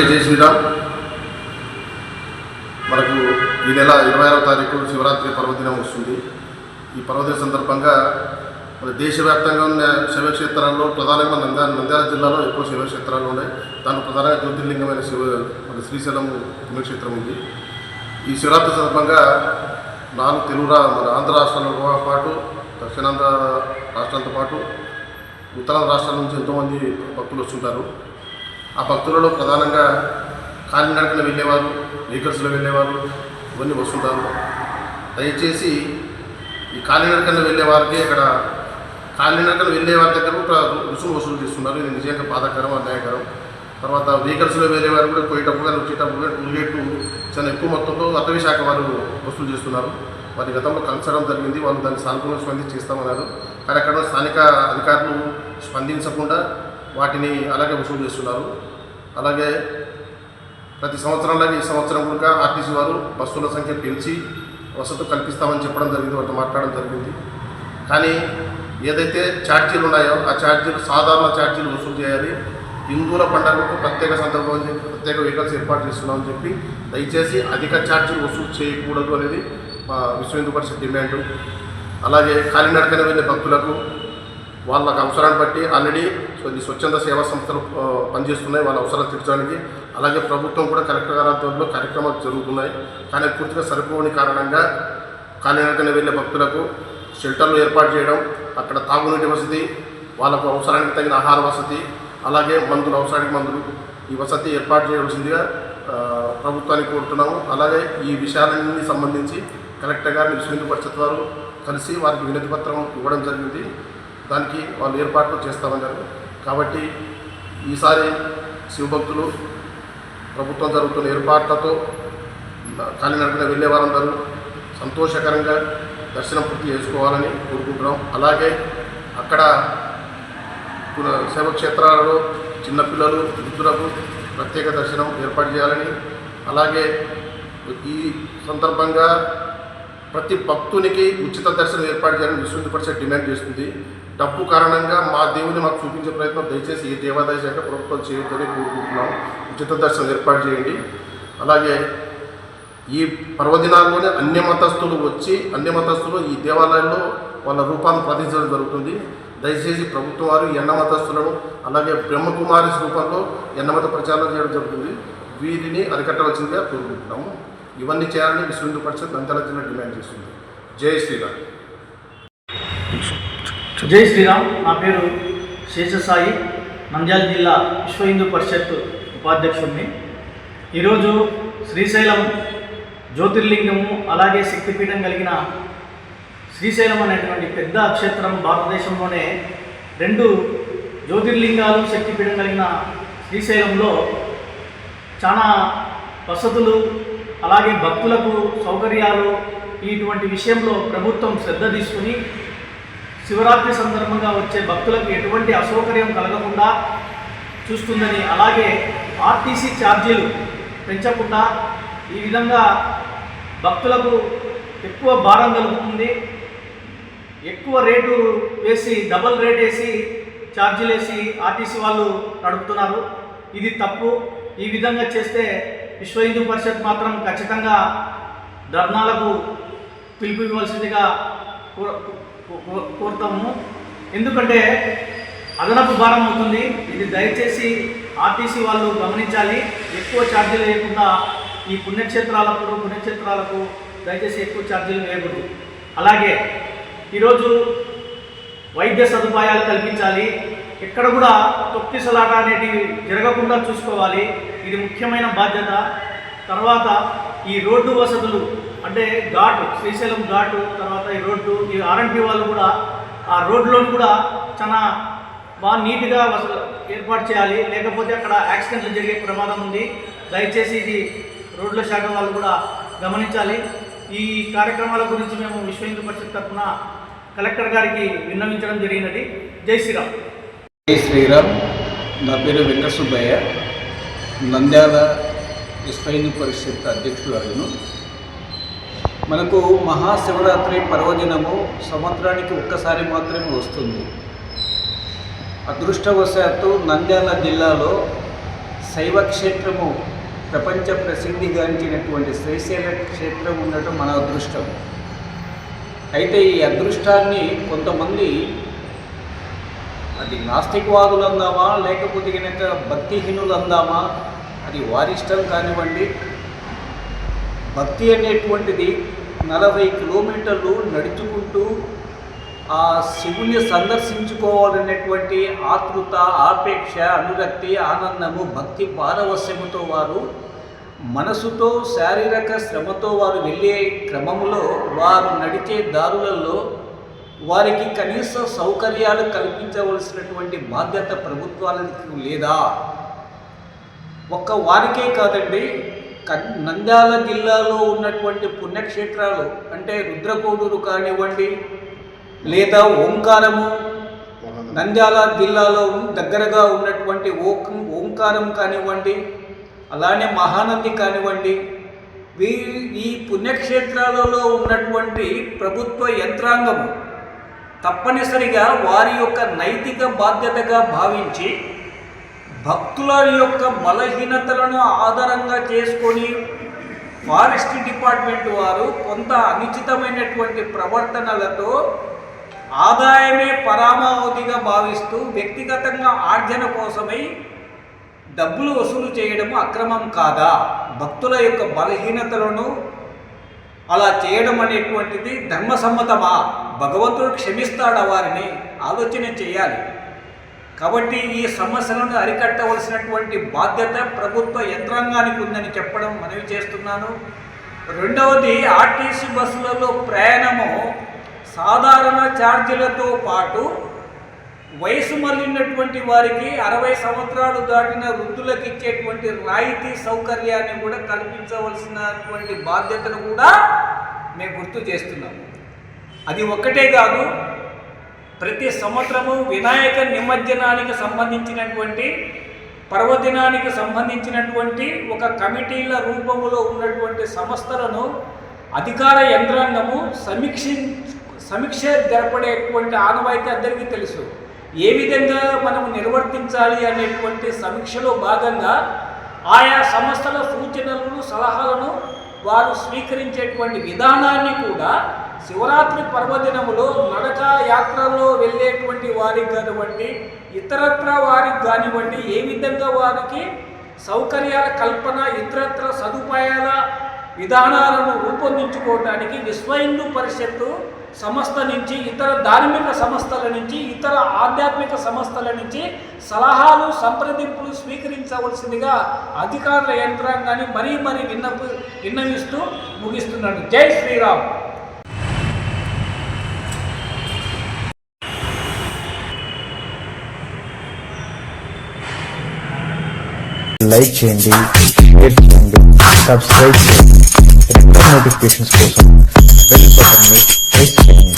Committee చేసిన మనకు ఈ నెల ఇరవై ఆరో తారీఖు శివరాత్రి పర్వదినం వస్తుంది. ఈ పర్వదిన సందర్భంగా మన దేశవ్యాప్తంగా ఉన్న శివక్షేత్రాల్లో ప్రధానంగా నంద్యా నంద్యాల జిల్లాలో ఎక్కువ శివక్షేత్రాలు ఉన్నాయి. దాంట్లో ప్రధానంగా జ్యోతిర్లింగమైన శివ మరి శ్రీశైలం పుణ్యక్షేత్రం ఉంది. ఈ శివరాత్రి సందర్భంగా నాలుగు తెలుగు మన ఆంధ్ర రాష్ట్రాలతో పాటు దక్షిణాంధ్ర రాష్ట్రాలతో పాటు ఉత్తరాంధ్ర రాష్ట్రాల నుంచి ఎంతోమంది భక్తులు వస్తుంటారు. ఆ భక్తులలో ప్రధానంగా కాలినడకన వెళ్ళేవారు వెహికల్స్లో వెళ్ళేవారు ఇవన్నీ వస్తుంటారు. దయచేసి ఈ కాలినడకన వెళ్ళే వారికి ఇక్కడ కాలినడకన వెళ్ళే వారి దగ్గర కూడా రుసుము వసూలు చేస్తున్నారు. ఇది నిజంగా బాధాకరం అన్యాయకరం. తర్వాత వెహికల్స్లో వెళ్ళే వారు కూడా పోయేటప్పుడు కానీ వచ్చేటప్పుడు కానీ టూల్గేట్లు చాలా ఎక్కువ మొత్తంలో అటవీ శాఖ వారు వసూలు చేస్తున్నారు. వారి గతంలో కలిసడం జరిగింది. వాళ్ళు దాన్ని సానుకూలంగా స్పందించి చేస్తామన్నారు కానీ అక్కడ స్థానిక అధికారులు స్పందించకుండా వాటిని అలాగే వసూలు చేస్తున్నారు. అలాగే ప్రతి సంవత్సరంలాగే ఈ సంవత్సరం కూడా ఆర్టీసీ వారు బస్సుల సంఖ్య పెంచి వసతులు కల్పిస్తామని చెప్పడం జరిగింది వాటితో మాట్లాడడం జరిగింది. కానీ ఏదైతే ఛార్జీలు ఉన్నాయో ఆ ఛార్జీలు సాధారణ ఛార్జీలు వసూలు చేయాలి. హిందువుల పండుగకు ప్రత్యేక సందర్భం అని చెప్పి ప్రత్యేక వెహికల్స్ ఏర్పాటు చేస్తున్నామని చెప్పి దయచేసి అధిక ఛార్జీలు వసూలు చేయకూడదు అనేది మా విశ్వ హిందూ పరిషత్ డిమాండ్. అలాగే కాలినడకన వెళ్ళే భక్తులకు వాళ్ళకి అవసరాన్ని బట్టి ఆల్రెడీ కొన్ని స్వచ్ఛంద సేవా సంస్థలు పనిచేస్తున్నాయి వాళ్ళ అవసరాలు తీర్చడానికి. అలాగే ప్రభుత్వం కూడా కలెక్టర్ ఆధ్వర్యంలో కార్యక్రమాలు జరుగుతున్నాయి. కానీ పూర్తిగా సరిపోని కారణంగా కాలినడకన వెళ్ళే భక్తులకు షెల్టర్లు ఏర్పాటు చేయడం అక్కడ తాగునీటి వసతి వాళ్ళకు అవసరానికి తగిన ఆహార వసతి అలాగే మందులు అవసరానికి మందులు ఈ వసతి ఏర్పాటు చేయవలసిందిగా ప్రభుత్వానికి కోరుతున్నాము. అలాగే ఈ విషయాలన్నీ సంబంధించి కలెక్టర్ గారిని విశ్వ పరిషత్ వారు కలిసి వారికి వినతి పత్రం ఇవ్వడం జరిగింది. దానికి వాళ్ళు ఏర్పాట్లు చేస్తామన్నారు కాబట్టి ఈసారి శివభక్తులు ప్రభుత్వం జరుగుతున్న ఏర్పాట్లతో కాలినడకన వెళ్ళే వారందరూ సంతోషకరంగా దర్శనం పూర్తి చేసుకోవాలని కోరుకుంటున్నాం. అలాగే అక్కడ పున- శైవక్షేత్రాలలో చిన్నపిల్లలు వృద్ధులకు ప్రత్యేక దర్శనం ఏర్పాటు చేయాలని అలాగే ఈ సందర్భంగా ప్రతి భక్తునికి ఉచిత దర్శనం ఏర్పాటు చేయాలని విశ్వ పరిషత్ డిమాండ్ చేస్తుంది. డబ్బు కారణంగా మా దేవుని మాకు చూపించే ప్రయత్నం దయచేసి ఈ దేవాదాయ శాఖ ప్రభుత్వం చేయొద్దని కోరుకుంటున్నాం. ఉచిత దర్శనం ఏర్పాటు చేయండి. అలాగే ఈ పర్వదినాల్లోనే అన్య మతస్థులు వచ్చి అన్య మతస్థులు ఈ దేవాలయంలో వాళ్ళ రూపాన్ని ప్రదర్శించడం జరుగుతుంది. దయచేసి ప్రభుత్వం వారు ఎన్న మతస్థులను అలాగే బ్రహ్మకుమారి రూపంలో ఎన్నమత ప్రచారం చేయడం జరుగుతుంది. వీరిని అరికట్టవలసిందిగా కోరుకుంటున్నాము. ఇవన్నీ చేయాలని విశ్వ హిందూ పరిషత్ నంద్యాల జిల్లా డిమాండ్ చేస్తుంది. జై శ్రీరామ్. జై శ్రీరామ్. నా పేరు శేషసాయి. నంద్యాల జిల్లా విశ్వ హిందూ పరిషత్ ఉపాధ్యక్షుడిని. ఈరోజు శ్రీశైలం జ్యోతిర్లింగము అలాగే శక్తిపీఠం కలిగిన శ్రీశైలం అనేటువంటి పెద్ద క్షేత్రం భారతదేశంలోనే రెండు జ్యోతిర్లింగాలు శక్తిపీఠం కలిగిన శ్రీశైలంలో చాలా వసతులు అలాగే భక్తులకు సౌకర్యాలు ఇటువంటి విషయంలో ప్రభుత్వం శ్రద్ధ తీసుకుని శివరాత్రి సందర్భంగా వచ్చే భక్తులకు ఎటువంటి అసౌకర్యం కలగకుండా చూస్తుందని అలాగే ఆర్టీసీ ఛార్జీలు పెంచకుండా ఈ విధంగా భక్తులకు ఎక్కువ భారం కలుగుతుంది. ఎక్కువ రేటు వేసి డబల్ రేట్ వేసి ఛార్జీలు వేసి ఆర్టీసీ వాళ్ళు నడుపుతున్నారు. ఇది తప్పు. ఈ విధంగా చేస్తే విశ్వ హిందూ పరిషత్ మాత్రం ఖచ్చితంగా ధర్నాలకు పిలుపు ఇవ్వాల్సిందిగా కోరుతాము. ఎందుకంటే అదనపు భారం అవుతుంది. ఇది దయచేసి ఆర్టీసీ వాళ్ళు గమనించాలి. ఎక్కువ ఛార్జీలు వేయకుండా ఈ పుణ్యక్షేత్రాలకు పుణ్యక్షేత్రాలకు దయచేసి ఎక్కువ ఛార్జీలు వేయకూడదు. అలాగే ఈరోజు వైద్య సదుపాయాలు కల్పించాలి. ఎక్కడ కూడా తొక్కిసలాట అనేటివి జరగకుండా చూసుకోవాలి. ఇది ముఖ్యమైన బాధ్యత. తర్వాత ఈ రోడ్డు వసతులు అంటే ఘాటు శ్రీశైలం ఘాటు తర్వాత ఈ రోడ్డు ఈ ఆర్ఎన్టీ వాళ్ళు కూడా ఆ రోడ్లోని కూడా చాలా బాగా నీట్గా వస ఏర్పాటు చేయాలి. లేకపోతే అక్కడ యాక్సిడెంట్లు జరిగే ప్రమాదం ఉంది. దయచేసి ఇది రోడ్ల శాఖ వాళ్ళు కూడా గమనించాలి. ఈ కార్యక్రమాల గురించి మేము విశ్వ హిందూ పరిషత్ తరఫున కలెక్టర్ గారికి విన్నవించడం జరిగినది. జై శ్రీరామ్. జై శ్రీరామ్. నా పేరు వెంకట సుబ్బయ్య నంద్యాల విశ్వ హిందూ పరిషత్ అధ్యక్షులను మనకు మహాశివరాత్రి పర్వదినము సంవత్సరానికి ఒక్కసారి మాత్రమే వస్తుంది. అదృష్టవశాత్తు నంద్యాల జిల్లాలో శైవ క్షేత్రము ప్రపంచ ప్రసిద్ధిగాంచినటువంటి శ్రీశైల క్షేత్రం ఉండటం మన అదృష్టం. అయితే ఈ అదృష్టాన్ని కొంతమంది అది నాస్తికవాదులు అందామా లేకపోతే కనుక భక్తిహీనులు అందామా అది వారిష్టం కానివ్వండి భక్తి అనేటువంటిది నలభై కిలోమీటర్లు నడుచుకుంటూ ఆ శివుని సందర్శించుకోవాలనేటువంటి ఆతృత ఆపేక్ష అనురక్తి ఆనందము భక్తి పారవస్యముతో వారు మనసుతో శారీరక శ్రమతో వారు వెళ్ళే క్రమంలో వారు నడిచే దారులలో వారికి కనీస సౌకర్యాలు కల్పించవలసినటువంటి బాధ్యత ప్రభుత్వాలకు లేదా ఒక్క వారికే కాదండి నంద్యాల జిల్లాలో ఉన్నటువంటి పుణ్యక్షేత్రాలు అంటే రుద్రకోడూరు కానివ్వండి లేదా ఓంకారము నంద్యాల జిల్లాలో దగ్గరగా ఉన్నటువంటి ఓం ఓంకారం కానివ్వండి అలానే మహానంది కానివ్వండి వీ ఈ పుణ్యక్షేత్రాలలో ఉన్నటువంటి ప్రభుత్వ యంత్రాంగము తప్పనిసరిగా వారి యొక్క నైతిక బాధ్యతగా భావించి భక్తుల యొక్క బలహీనతలను ఆధారంగా చేసుకొని ఫారెస్ట్ డిపార్ట్మెంట్ వారు కొంత అనుచితమైనటువంటి ప్రవర్తనలతో ఆదాయమే పరామావధిగా భావిస్తూ వ్యక్తిగతంగా ఆర్జన కోసమై డబ్బులు వసూలు చేయడం అక్రమం కాదా? భక్తుల యొక్క బలహీనతలను అలా చేయడం అనేటువంటిది ధర్మసమ్మతమా? భగవంతుడు క్షమిస్తాడా వారిని? ఆలోచన చేయాలి. కాబట్టి ఈ సమస్యలను అరికట్టవలసినటువంటి బాధ్యత ప్రభుత్వ యంత్రాంగానికి ఉందని చెప్పడం మనవి చేస్తున్నాను. రెండవది ఆర్టీసీ బస్సులలో ప్రయాణము సాధారణ ఛార్జీలతో పాటు వయసు మళ్ళినటువంటి వారికి అరవై సంవత్సరాలు దాటిన వృద్ధులకు ఇచ్చేటువంటి రాయితీ సౌకర్యాన్ని కూడా కల్పించవలసినటువంటి బాధ్యతను కూడా మేము గుర్తు చేస్తున్నాము. అది ఒక్కటే కాదు ప్రతి సంవత్సరము వినాయక నిమజ్జనానికి సంబంధించినటువంటి పర్వదినానికి సంబంధించినటువంటి ఒక కమిటీల రూపంలో ఉన్నటువంటి సంస్థలను అధికార యంత్రాంగము సమీక్షి సమీక్ష జరపడేటువంటి ఆనవాయితీ అందరికీ తెలుసు. ఏ విధంగా మనం నిర్వర్తించాలి అనేటువంటి సమీక్షలో భాగంగా ఆయా సంస్థల సూచనలను సలహాలను వారు స్వీకరించేటువంటి విధానాన్ని కూడా శివరాత్రి పర్వదినములో నడక యాత్రలో వెళ్ళేటువంటి వారికి కానివ్వండి ఇతరత్ర వారికి కానివ్వండి ఏ విధంగా వారికి సౌకర్యాల కల్పన ఇతరత్ర సదుపాయాల విధానాలను రూపొందించుకోవడానికి విశ్వ హిందూ పరిషత్తు సంస్థ నుంచి ఇతర ధార్మిక సంస్థల నుంచి ఇతర ఆధ్యాత్మిక సంస్థల నుంచి సలహాలు సంప్రదింపులు స్వీకరించవలసిందిగా అధికారుల యంత్రాంగాన్ని మరీ మరీ విన్నపు విన్నవిస్తూ ముగిస్తున్నాడు. జై శ్రీరామ్! లైక్ చేయండి షేర్ చేయండి సబ్స్క్రైబ్ చేయండి రెగ్యులర్ నోటిఫికేషన్స్ కోసం బెల్ బటన్ని